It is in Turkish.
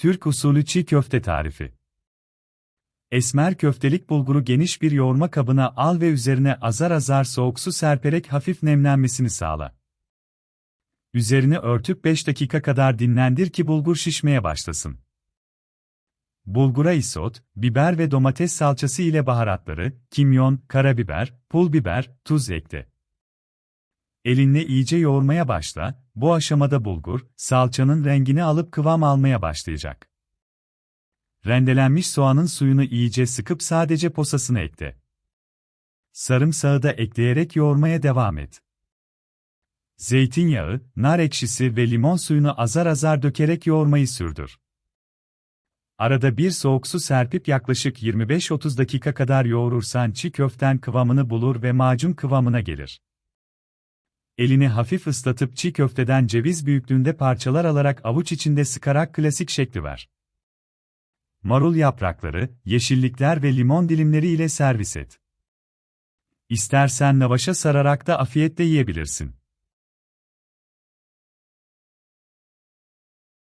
Türk usulü çiğ köfte tarifi. Esmer köftelik bulguru geniş bir yoğurma kabına al ve üzerine azar azar soğuk su serperek hafif nemlenmesini sağla. Üzerini örtüp 5 dakika kadar dinlendir ki bulgur şişmeye başlasın. Bulgura isot, biber ve domates salçası ile baharatları, kimyon, karabiber, pul biber, tuz ekle. Elinle iyice yoğurmaya başla, bu aşamada bulgur, salçanın rengini alıp kıvam almaya başlayacak. Rendelenmiş soğanın suyunu iyice sıkıp sadece posasını ekle. Sarımsağı da ekleyerek yoğurmaya devam et. Zeytinyağı, nar ekşisi ve limon suyunu azar azar dökerek yoğurmayı sürdür. Arada bir soğuk su serpip yaklaşık 25-30 dakika kadar yoğurursan çiğ köften kıvamını bulur ve macun kıvamına gelir. Elini hafif ıslatıp çiğ köfteden ceviz büyüklüğünde parçalar alarak avuç içinde sıkarak klasik şekli ver. Marul yaprakları, yeşillikler ve limon dilimleri ile servis et. İstersen lavaşa sararak da afiyetle yiyebilirsin.